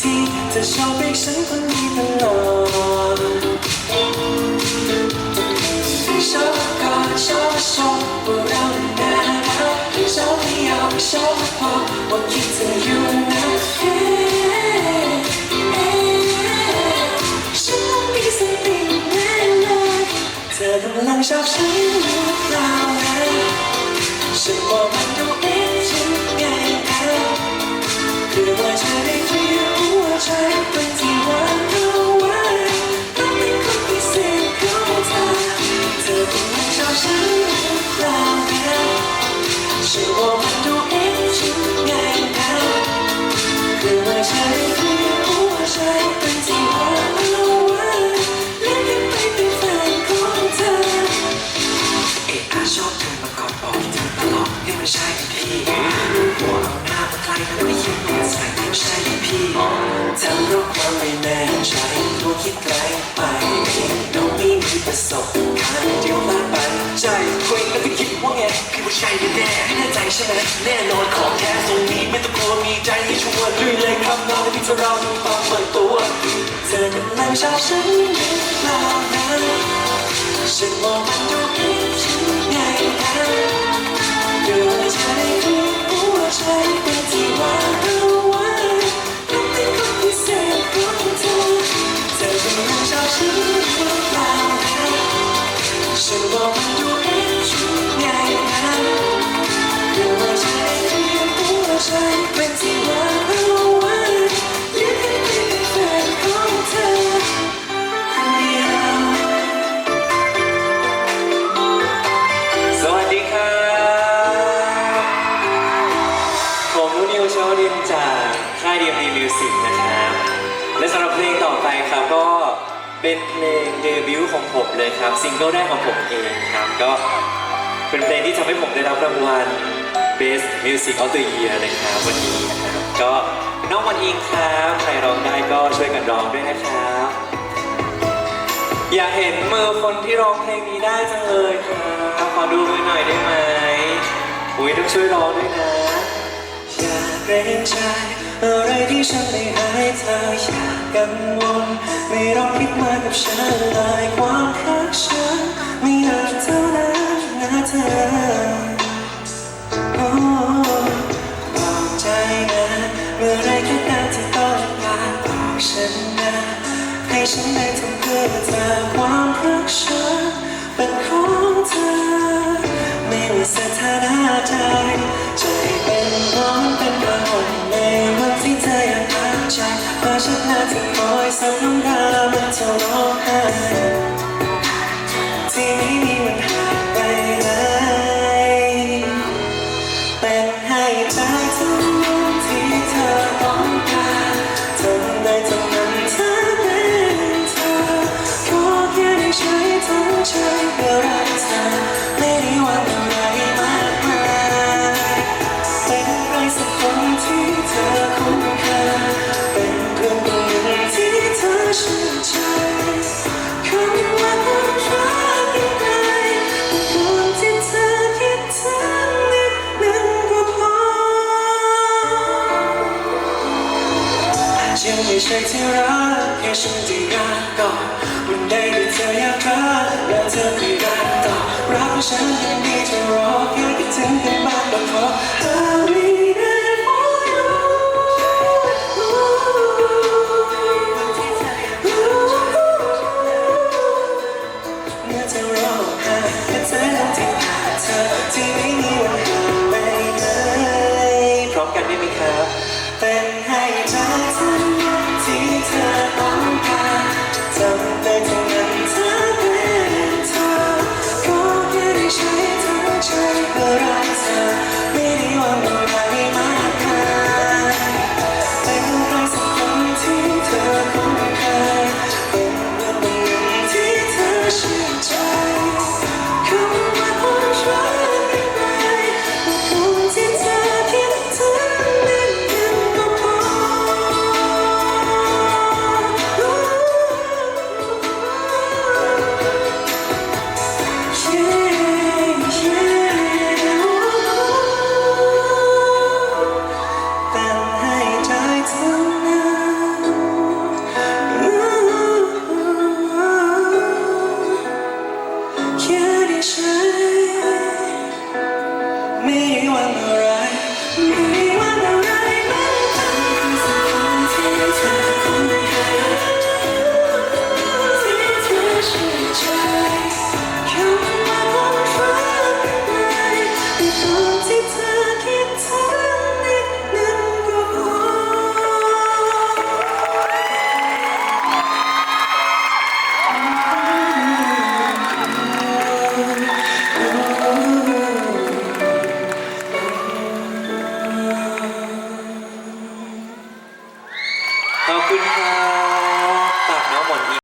ทีเธอชอบให้ฉันคนนี้ตลอดชอบกอดชอบชอบว่าเราน่ารักชอบไม่ยอมชอบพอว่า ทำเพราะความไม่แน่ใจกลัวคิดไกลไปน้องไม่มีประสบการณ์เดี๋ยวพลาดไปใจคุยแล้วก็คิดว่าไงพี่ว่าใช่แน่ๆแน่ใจใช่ไหมแน่นอนของแท้ทรงนี้ไม่ต้องกลัวมีใจให้ชัวร์ลุยเลยครับน้องที่จะเราตอนเปิดตัวเธอกำลังชอบฉันหรือเปล่านะฉันมองมัน ดินจากค่าย DMD Music นะครับ และสำหรับเพลงต่อไปครับก็เป็นเพลงเดบิวต์ของผมเลยครับซิงเกิลแรกของผมเองครับก็เป็นเพลงที่ทำให้ผมได้รับรางวัล Best Music of the Year นะครับวันนี้นะครับก็น้องวันอิงครับใครร้องได้ก็ช่วยกันร้องด้วยนะครับ อยากเห็นมือคนที่ร้องเพลงนี้ได้จังเลยครับขอดูมือหน่อยได้ไหมอุ้ยต้องช่วยร้องด้วยนะ เกรงใจอะไรที่ฉันไม่ให้เธออย่ากังวลไม่ต้องคิดมากกับฉันเลยความรักฉันไม่นานเท่านั้นนะเธอโอ้บอกใจนะเมื่อไรก็ตาที่ต้องการบอกฉันนะให้ฉันได้ทำเพื่อเธอความรักฉันเป็นของเธอไม่ว่าสถานะใจใจ เป็นร้อนเป็นกระหนในวันที่เใช่ที่รักแค่ฉันที่รักก่อนวันใดที่เธออยากรักแล้วเธอไม่รักต่อรักฉันยังดีจะรอแค่คิดถึงกันบ้างก็พอ I'll be there for you